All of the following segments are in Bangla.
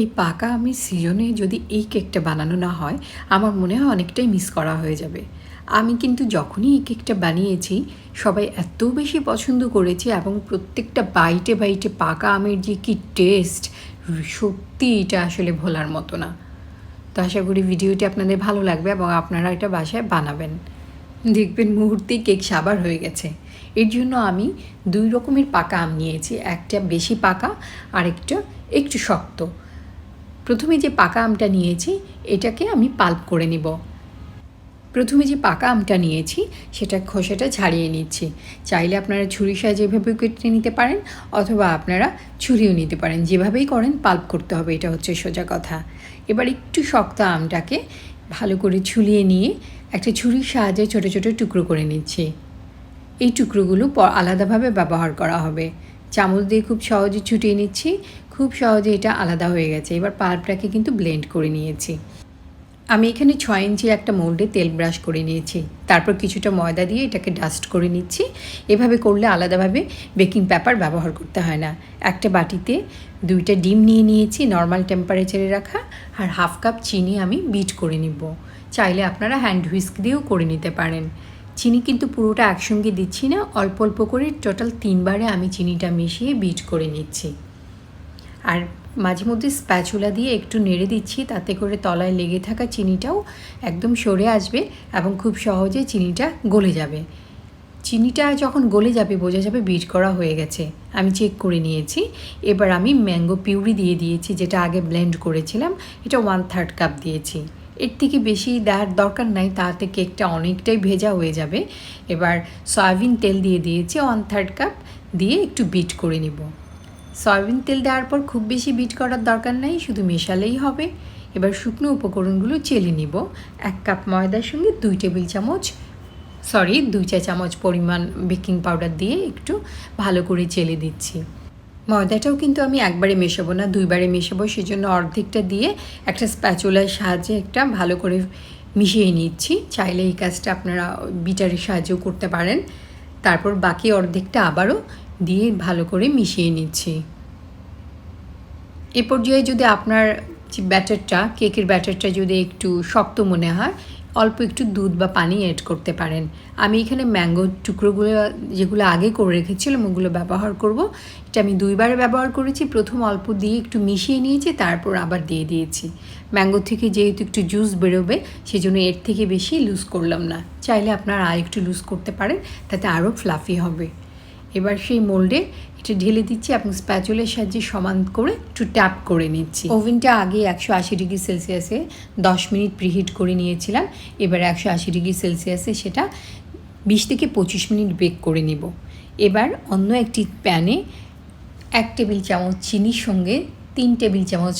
এই পাকা আমের সিজনে যদি এই কেকটা বানানো না হয়, আমার মনে হয় অনেকটাই মিস করা হয়ে যাবে। আমি কিন্তু যখনই এই কেকটা বানিয়েছি, সবাই এত বেশি পছন্দ করেছে এবং প্রত্যেকটা বাইটে বাইটে পাকা আমের যে কি টেস্ট সত্যি এটা আসলে ভোলার মতো না। তো আশা করি ভিডিওটি আপনাদের ভালো লাগবে এবং আপনারা এটা বাসায় বানাবেন। দেখবেন মুহূর্তেই কেক সাবার হয়ে গেছে। এর জন্য আমি দুই রকমের পাকা আম নিয়েছি, একটা বেশি পাকা আর একটা একটু শক্ত। প্রথমে যে পাকা আমটা নিয়েছি, এটাকে আমি পাল্প করে নিব। প্রথমে যে পাকা আমটা নিয়েছি, সেটা খোসাটা ছাড়িয়ে নিচ্ছি। চাইলে আপনারা ছুরি সাহায্যে এভাবে কেটে নিতে পারেন, অথবা আপনারা ছুরিও নিতে পারেন। যেভাবেই করেন, পাল্প করতে হবে, এটা হচ্ছে সোজা কথা। এবার একটু শক্ত আমটাকে ভালো করে ছুলিয়ে নিয়ে একটা ছুরির সাহায্যে ছোটো ছোটো টুকরো করে নিচ্ছি। এই টুকরোগুলো আলাদাভাবে ব্যবহার করা হবে। চামচ দিয়ে খুব সহজে ছুটিয়ে নিচ্ছি। খুব সহজে এটা আলাদা হয়ে গেছে। এবার পাল্পটাকে কিন্তু ব্লেন্ড করে নিয়েছি। আমি এখানে ছয় ইঞ্চি একটা মোল্ডে তেল ব্রাশ করে নিয়েছি। তারপর কিছুটা ময়দা দিয়ে এটাকে ডাস্ট করে নিচ্ছি। এভাবে করলে আলাদাভাবে বেকিং পেপার ব্যবহার করতে হয় না। একটা বাটিতে দুইটা ডিম নিয়ে নিয়েছি নর্মাল টেম্পারেচারে রাখা, আর হাফ কাপ চিনি আমি বিট করে নিব। চাইলে আপনারা হ্যান্ড হুইস্ক দিয়েও করে নিতে পারেন। চিনি কিন্তু পুরোটা একসঙ্গে দিচ্ছি না, অল্প অল্প করে টোটাল তিনবারে আমি চিনিটা মিশিয়ে বিট করে নিচ্ছি। আর মাঝে মধ্যে স্প্যাচুলা দিয়ে একটু নেড়ে দিচ্ছি, তাতে করে তলায় লেগে থাকা চিনিটাও একদম সরে আসবে এবং খুব সহজে চিনিটা গলে যাবে। চিনিটা যখন গলে যাবে, বোঝা যাবে বিট করা হয়ে গেছে। আমি চেক করে নিয়েছি। এবার আমি ম্যাঙ্গো পিউরি দিয়ে দিয়েছি, যেটা আগে ব্লেন্ড করেছিলাম। এটা ওয়ান থার্ড কাপ দিয়েছি। এর থেকে বেশি দেওয়ার দরকার নাই, তাতে কেকটা অনেকটাই ভেজা হয়ে যাবে। এবার সয়াবিন তেল দিয়ে দিয়েছি ওয়ান থার্ড কাপ দিয়ে একটু বিট করে নিব। সয়াবিন তেল দেওয়ার পর খুব বেশি বিট করার দরকার নেই, শুধু মেশালেই হবে। এবার শুকনো উপকরণগুলো চেলে নিব। এক কাপ ময়দার সঙ্গে দুই টেবিল চামচ সরি দুই চা চামচ পরিমাণ বেকিং পাউডার দিয়ে একটু ভালো করে চেলে দিচ্ছি। ময়দাটাও কিন্তু আমি একবারে মেশাবো না, দুইবারে মেশাবো, সেজন্য অর্ধেকটা দিয়ে একটা স্প্যাচুলার সাহায্যে একটা ভালো করে মিশিয়ে নিচ্ছি। চাইলে এই কাজটা আপনারা বিটারের সাহায্যেও করতে পারেন। তারপর বাকি অর্ধেকটা আবারও দিয়ে ভালো করে মিশিয়ে নিচ্ছি। এ পর্যায়ে যদি আপনার যে ব্যাটারটা, কেকের ব্যাটারটা যদি একটু শক্ত মনে হয়, অল্প একটু দুধ বা পানি অ্যাড করতে পারেন। আমি এখানে ম্যাঙ্গো টুকরোগুলো যেগুলো আগে করে রেখেছিলাম, ওগুলো ব্যবহার করব। এটা আমি দুইবার ব্যবহার করেছি। প্রথম অল্প দিয়ে একটু মিশিয়ে নিয়েছি, তারপর আবার দিয়ে দিয়েছি। ম্যাঙ্গো থেকে যেহেতু একটু জুস বেরোবে, সেজন্য এর থেকে বেশি লুজ করলাম না। চাইলে আপনারা আর একটু লুজ করতে পারেন, তাতে আরও ফ্লাফি হবে। এবার সেই মোল্ডে এটা ঢেলে দিচ্ছি এবং স্প্যাচুলের সাহায্যে সমান করে একটু ট্যাপ করে নিচ্ছি। ওভেনটা আগে একশো আশি ডিগ্রি সেলসিয়াসে দশ মিনিট প্রিহিট করে নিয়েছিলাম। এবার একশো আশি ডিগ্রি সেলসিয়াসে সেটা বিশ থেকে পঁচিশ মিনিট বেক করে নিব। এবার অন্য একটি প্যানে এক টেবিল চামচ চিনির সঙ্গে তিন টেবিল চামচ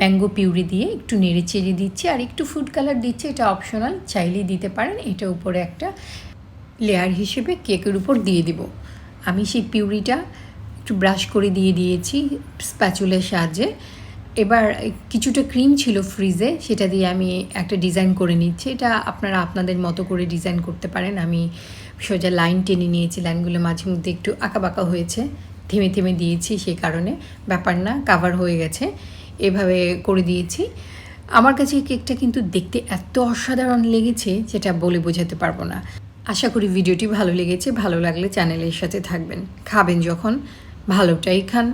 ম্যাঙ্গো পিউরি দিয়ে একটু নেড়ে চেড়ে দিচ্ছি আর একটু ফুড কালার দিচ্ছি। এটা অপশনাল, চাইলেই দিতে পারেন। এটা উপরে একটা লেয়ার হিসেবে কেকের উপর দিয়ে দিব। আমি সেই পিউরিটা একটু ব্রাশ করে দিয়ে দিয়েছি স্প্যাচুলের সাহায্যে। এবার কিছুটা ক্রিম ছিল ফ্রিজে, সেটা দিয়ে আমি একটা ডিজাইন করে নিচ্ছি। এটা আপনারা আপনাদের মতো করে ডিজাইন করতে পারেন। আমি সোজা লাইন টেনে নিয়েছি, লাইনগুলো মাঝে মধ্যে একটু আঁকাবাঁকা হয়েছে। থেমে থেমে দিয়েছি সেই কারণে। ব্যাপার না কাভার হয়ে গেছে। এভাবে করে দিয়েছি। আমার কাছে এই কেকটা কিন্তু দেখতে এত অসাধারণ লেগেছে যেটা বলে বোঝাতে পারব না। আশা করি ভিডিওটি ভালো লেগেছে ভালো লাগলে চ্যানেলের সাথে থাকবেন। খাবেন যখন ভালোটাই খান।